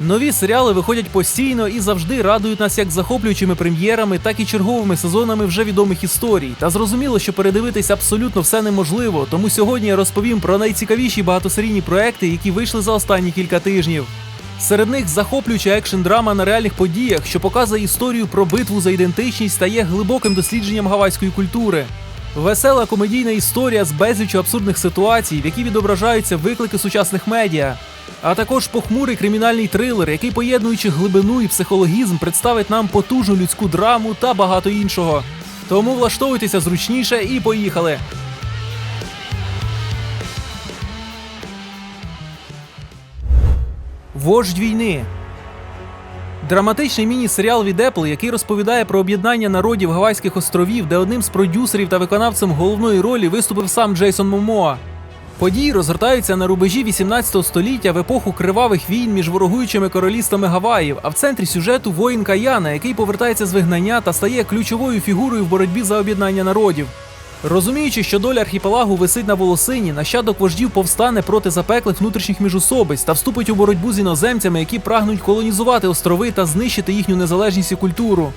Нові серіали виходять постійно і завжди радують нас як захоплюючими прем'єрами, так і черговими сезонами вже відомих історій. Та зрозуміло, що передивитись абсолютно все неможливо. Тому сьогодні я розповім про найцікавіші багатосерійні проекти, які вийшли за останні кілька тижнів. Серед них захоплююча екшн-драма на реальних подіях, що показує історію про битву за ідентичність та є глибоким дослідженням гавайської культури. Весела комедійна історія з безліччю абсурдних ситуацій, в які відображаються виклики сучасних медіа. А також похмурий кримінальний трилер, який, поєднуючи глибину і психологізм, представить нам потужну людську драму та багато іншого. Тому влаштовуйтеся зручніше і поїхали. Вождь війни. Драматичний міні-серіал від Apple, який розповідає про об'єднання народів Гавайських островів, де одним з продюсерів та виконавцем головної ролі виступив сам Джейсон Момоа. Події розгортаються на рубежі 18 століття в епоху кривавих війн між ворогуючими королівствами Гаваїв, а в центрі сюжету воїн Каяна, який повертається з вигнання та стає ключовою фігурою в боротьбі за об'єднання народів. Розуміючи, що доля архіпелагу висить на волосині, нащадок вождів повстане проти запеклих внутрішніх міжусобиць та вступить у боротьбу з іноземцями, які прагнуть колонізувати острови та знищити їхню незалежність і культуру.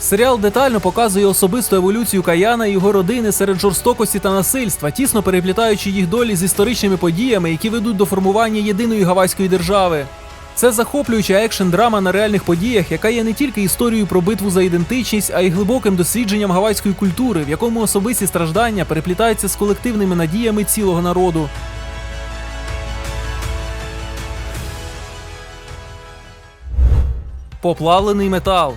Серіал детально показує особисту еволюцію Каяна і його родини серед жорстокості та насильства, тісно переплітаючи їх долі з історичними подіями, які ведуть до формування єдиної гавайської держави. Це захоплююча екшн-драма на реальних подіях, яка є не тільки історією про битву за ідентичність, а й глибоким дослідженням гавайської культури, в якому особисті страждання переплітаються з колективними надіями цілого народу. Поплавлений метал.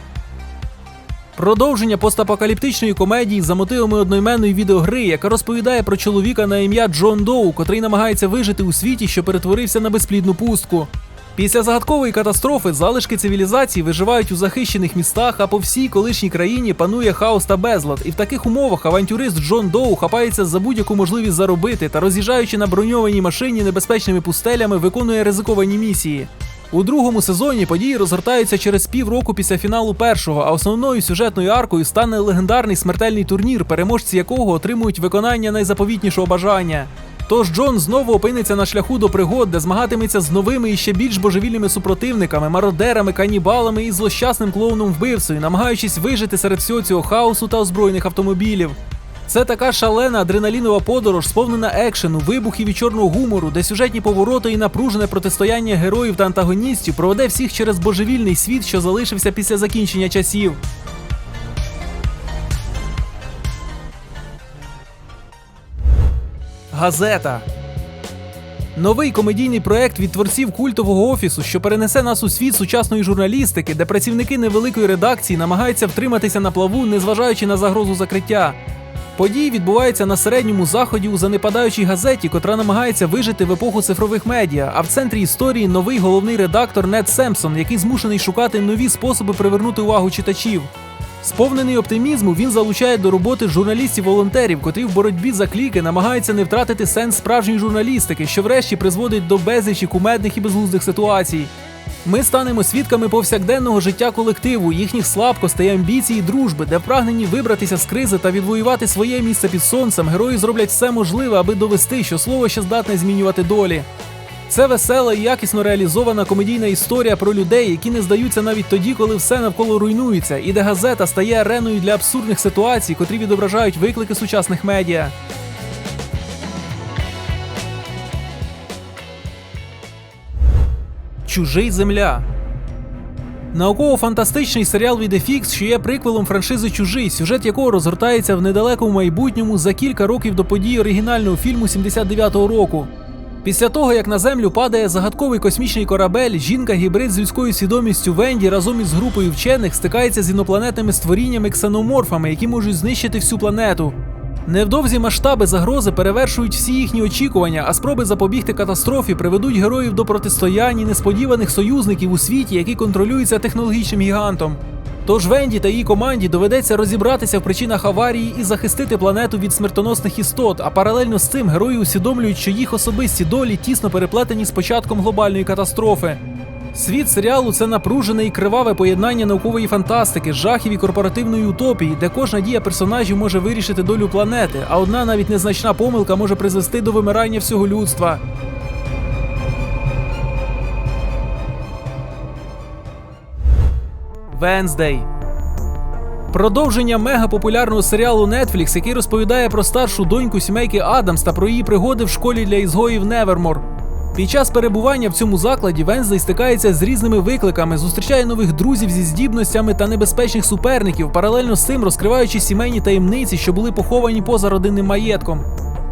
Продовження постапокаліптичної комедії за мотивами одноіменної відеогри, яка розповідає про чоловіка на ім'я Джон Доу, котрий намагається вижити у світі, що перетворився на безплідну пустку. Після загадкової катастрофи залишки цивілізації виживають у захищених містах, а по всій колишній країні панує хаос та безлад. І в таких умовах авантюрист Джон Доу хапається за будь-яку можливість заробити та роз'їжджаючи на броньованій машині небезпечними пустелями, виконує ризиковані місії. У другому сезоні події розгортаються через півроку після фіналу першого, а основною сюжетною аркою стане легендарний смертельний турнір, переможці якого отримують виконання найзаповітнішого бажання. Тож Джон знову опиниться на шляху до пригод, де змагатиметься з новими і ще більш божевільними супротивниками, мародерами, канібалами і злощасним клоуном вбивцею, намагаючись вижити серед всього цього хаосу та озброєних автомобілів. Це така шалена адреналінова подорож, сповнена екшену, вибухів і чорного гумору, де сюжетні повороти і напружене протистояння героїв та антагоністів проведе всіх через божевільний світ, що залишився після закінчення часів. Газета. Новий комедійний проект від творців культового офісу, що перенесе нас у світ сучасної журналістики, де працівники невеликої редакції намагаються втриматися на плаву, незважаючи на загрозу закриття. Події відбуваються на середньому заході у занепадаючій газеті, котра намагається вижити в епоху цифрових медіа. А в центрі історії новий головний редактор Нед Семпсон, який змушений шукати нові способи привернути увагу читачів. Сповнений оптимізму, він залучає до роботи журналістів-волонтерів, котрі в боротьбі за кліки намагаються не втратити сенс справжньої журналістики, що врешті призводить до безлічі кумедних і безглуздих ситуацій. Ми станемо свідками повсякденного життя колективу, їхніх слабкостей, амбіцій і дружби, де впрагнені вибратися з кризи та відвоювати своє місце під сонцем, герої зроблять все можливе, аби довести, що слово ще здатне змінювати долі. Це весела і якісно реалізована комедійна історія про людей, які не здаються навіть тоді, коли все навколо руйнується, і де газета стає ареною для абсурдних ситуацій, котрі відображають виклики сучасних медіа. Чужий земля. Науково-фантастичний серіал від FX, що є приквелом франшизи Чужий, сюжет якого розгортається в недалекому майбутньому за кілька років до подій оригінального фільму 79-го року. Після того, як на землю падає загадковий космічний корабель, жінка-гібрид з людською свідомістю Венді разом із групою вчених стикається з інопланетними створіннями ксеноморфами, які можуть знищити всю планету. Невдовзі масштаби загрози перевершують всі їхні очікування, а спроби запобігти катастрофі приведуть героїв до протистоянь і несподіваних союзників у світі, який контролюється технологічним гігантом. Тож Венді та її команді доведеться розібратися в причинах аварії і захистити планету від смертоносних істот. А паралельно з цим герої усвідомлюють, що їх особисті долі тісно переплетені з початком глобальної катастрофи. Світ серіалу це напружене і криваве поєднання наукової фантастики, жахів і корпоративної утопії, де кожна дія персонажів може вирішити долю планети, а одна навіть незначна помилка може призвести до вимирання всього людства. Венздей. Продовження мегапопулярного серіалу Netflix, який розповідає про старшу доньку сімейки Адамс та про її пригоди в школі для ізгоїв Невермор. Під час перебування в цьому закладі Венздей стикається з різними викликами, зустрічає нових друзів зі здібностями та небезпечних суперників, паралельно з цим розкриваючи сімейні таємниці, що були поховані поза родинним маєтком.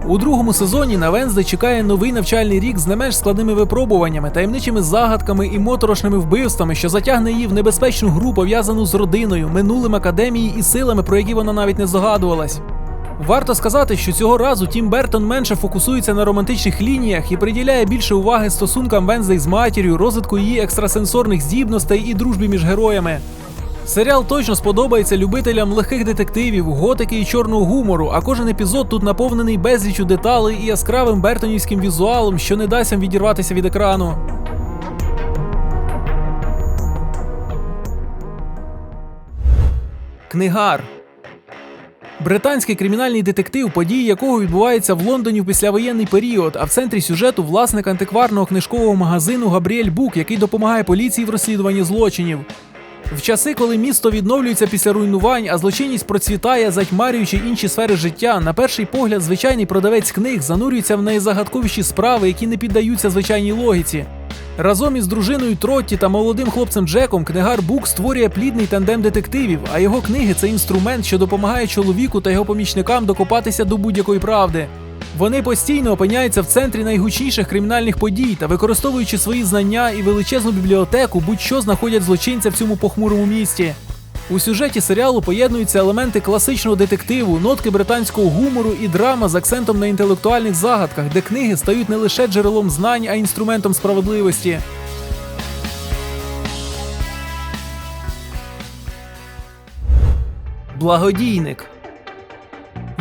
У другому сезоні на Венздей чекає новий навчальний рік з не менш складними випробуваннями, таємничими загадками і моторошними вбивствами, що затягне її в небезпечну гру, пов'язану з родиною, минулим академії і силами, про які вона навіть не здогадувалась. Варто сказати, що цього разу Тім Бертон менше фокусується на романтичних лініях і приділяє більше уваги стосункам Венздей з матір'ю, розвитку її екстрасенсорних здібностей і дружбі між героями. Серіал точно сподобається любителям легких детективів, готики і чорного гумору, а кожен епізод тут наповнений безлічю деталей і яскравим бертонівським візуалом, що не дасть вам відірватися від екрану. Книгар Британський кримінальний детектив, події якого відбуваються в Лондоні в післявоєнний період, а в центрі сюжету власник антикварного книжкового магазину Габріель Бук, який допомагає поліції в розслідуванні злочинів. В часи, коли місто відновлюється після руйнувань, а злочинність процвітає, затьмарюючи інші сфери життя, на перший погляд, звичайний продавець книг занурюється в найзагадковіші справи, які не піддаються звичайній логіці. Разом із дружиною Тротті та молодим хлопцем Джеком книгар Бук створює плідний тандем детективів, а його книги це інструмент, що допомагає чоловіку та його помічникам докопатися до будь-якої правди. Вони постійно опиняються в центрі найгучніших кримінальних подій та, використовуючи свої знання і величезну бібліотеку, будь-що знаходять злочинця в цьому похмурому місті. У сюжеті серіалу поєднуються елементи класичного детективу, нотки британського гумору і драма з акцентом на інтелектуальних загадках, де книги стають не лише джерелом знань, а інструментом справедливості. Благодійник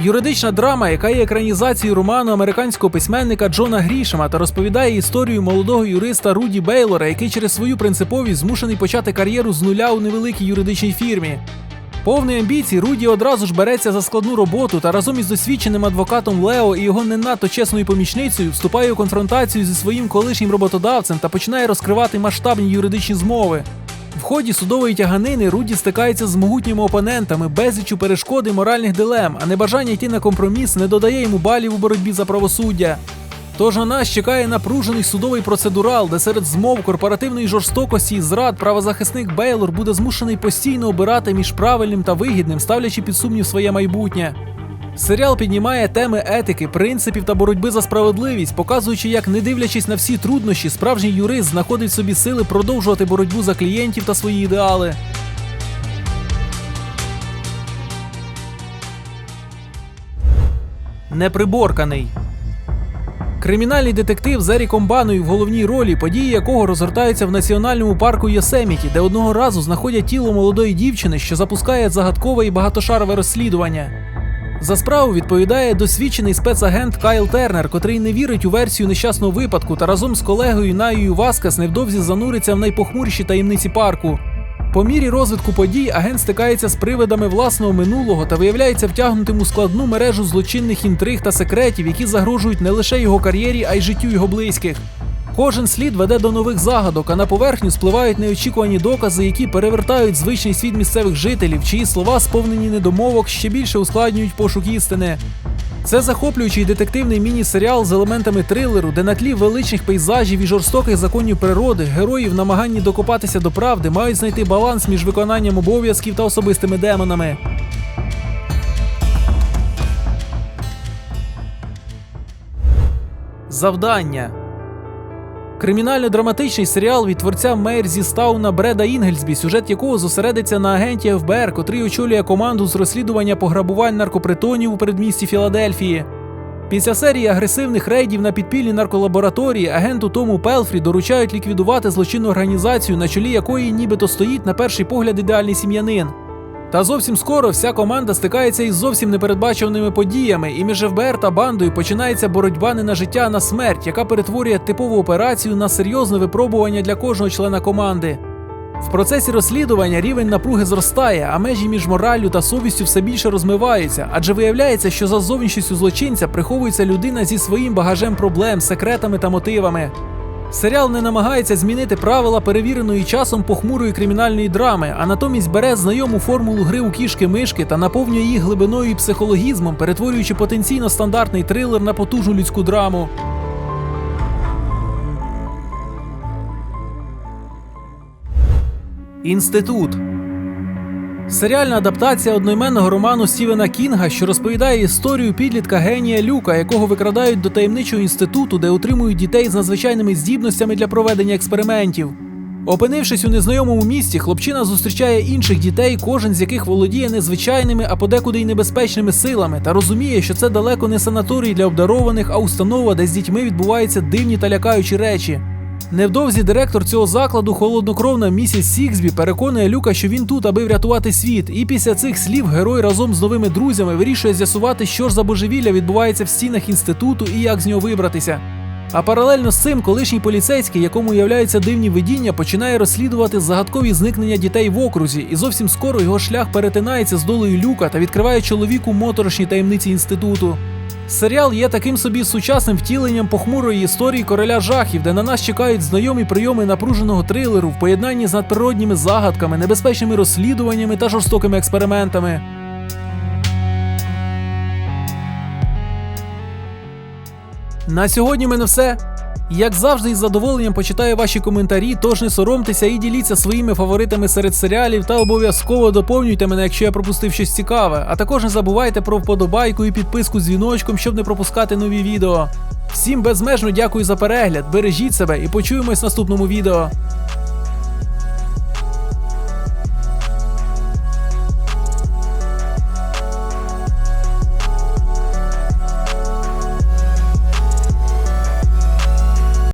Юридична драма, яка є екранізацією роману американського письменника Джона Грішема та розповідає історію молодого юриста Руді Бейлора, який через свою принциповість змушений почати кар'єру з нуля у невеликій юридичній фірмі. Повний амбіцій, Руді одразу ж береться за складну роботу та разом із досвідченим адвокатом Лео і його не надто чесною помічницею вступає у конфронтацію зі своїм колишнім роботодавцем та починає розкривати масштабні юридичні змови. В ході судової тяганини Руді стикається з могутніми опонентами, безлічу перешкод і моральних дилем, а небажання йти на компроміс не додає йому балів у боротьбі за правосуддя. Тож на нас чекає напружений судовий процедурал, де серед змов корпоративної жорстокості і зрад правозахисник Бейлор буде змушений постійно обирати між правильним та вигідним, ставлячи під сумнів своє майбутнє. Серіал піднімає теми етики, принципів та боротьби за справедливість, показуючи, як, не дивлячись на всі труднощі, справжній юрист знаходить в собі сили продовжувати боротьбу за клієнтів та свої ідеали. Неприборканий. Кримінальний детектив з Еріком Баною в головній ролі, події якого розгортаються в національному парку Йосеміті, де одного разу знаходять тіло молодої дівчини, що запускає загадкове і багатошарове розслідування. За справу відповідає досвідчений спецагент Кайл Тернер, котрий не вірить у версію нещасного випадку та разом з колегою Наєю Васкас невдовзі зануриться в найпохмуріші таємниці парку. По мірі розвитку подій агент стикається з привидами власного минулого та виявляється втягнутим у складну мережу злочинних інтриг та секретів, які загрожують не лише його кар'єрі, а й життю його близьких. Кожен слід веде до нових загадок, а на поверхню спливають неочікувані докази, які перевертають звичний світ місцевих жителів, чиї слова, сповнені недомовок, ще більше ускладнюють пошук істини. Це захоплюючий детективний міні-серіал з елементами трилеру, де на тлі величних пейзажів і жорстоких законів природи герої в намаганні докопатися до правди мають знайти баланс між виконанням обов'язків та особистими демонами. Завдання Кримінально-драматичний серіал від творця Мейр зі Стауна Бреда Інгельсбі, сюжет якого зосередиться на агенті ФБР, котрий очолює команду з розслідування пограбувань наркопритонів у передмісті Філадельфії. Після серії агресивних рейдів на підпільні нарколабораторії агенту Тому Пелфрі доручають ліквідувати злочинну організацію, на чолі якої нібито стоїть на перший погляд ідеальний сім'янин. Та зовсім скоро вся команда стикається із зовсім непередбаченими подіями, і між ФБР та бандою починається боротьба не на життя, а на смерть, яка перетворює типову операцію на серйозне випробування для кожного члена команди. В процесі розслідування рівень напруги зростає, а межі між мораллю та совістю все більше розмиваються, адже виявляється, що за зовнішністю злочинця приховується людина зі своїм багажем проблем, секретами та мотивами. Серіал не намагається змінити правила перевіреної часом похмурої кримінальної драми, а натомість бере знайому формулу гри у кішки-мишки та наповнює її глибиною і психологізмом, перетворюючи потенційно стандартний трилер на потужну людську драму. Інститут Серіальна адаптація одноіменного роману Стівена Кінга, що розповідає історію підлітка генія Люка, якого викрадають до таємничого інституту, де утримують дітей з надзвичайними здібностями для проведення експериментів. Опинившись у незнайомому місті, хлопчина зустрічає інших дітей, кожен з яких володіє незвичайними, а подекуди й небезпечними силами, та розуміє, що це далеко не санаторій для обдарованих, а установа, де з дітьми відбуваються дивні та лякаючі речі. Невдовзі директор цього закладу, холоднокровна місіс Сіксбі, переконує Люка, що він тут, аби врятувати світ. І після цих слів герой разом з новими друзями вирішує з'ясувати, що ж за божевілля відбувається в стінах інституту і як з нього вибратися. А паралельно з цим колишній поліцейський, якому являються дивні видіння, починає розслідувати загадкові зникнення дітей в окрузі, і зовсім скоро його шлях перетинається з долею люка та відкриває чоловіку моторошні таємниці інституту. Серіал є таким собі сучасним втіленням похмурої історії короля жахів, де на нас чекають знайомі прийоми напруженого трилеру в поєднанні з надприродніми загадками, небезпечними розслідуваннями та жорстокими експериментами. На сьогодні в мене все. Як завжди, із задоволенням почитаю ваші коментарі, тож не соромтеся і діліться своїми фаворитами серед серіалів та обов'язково доповнюйте мене, якщо я пропустив щось цікаве. А також не забувайте про вподобайку і підписку з дзвіночком, щоб не пропускати нові відео. Всім безмежно дякую за перегляд, бережіть себе і почуємось в наступному відео.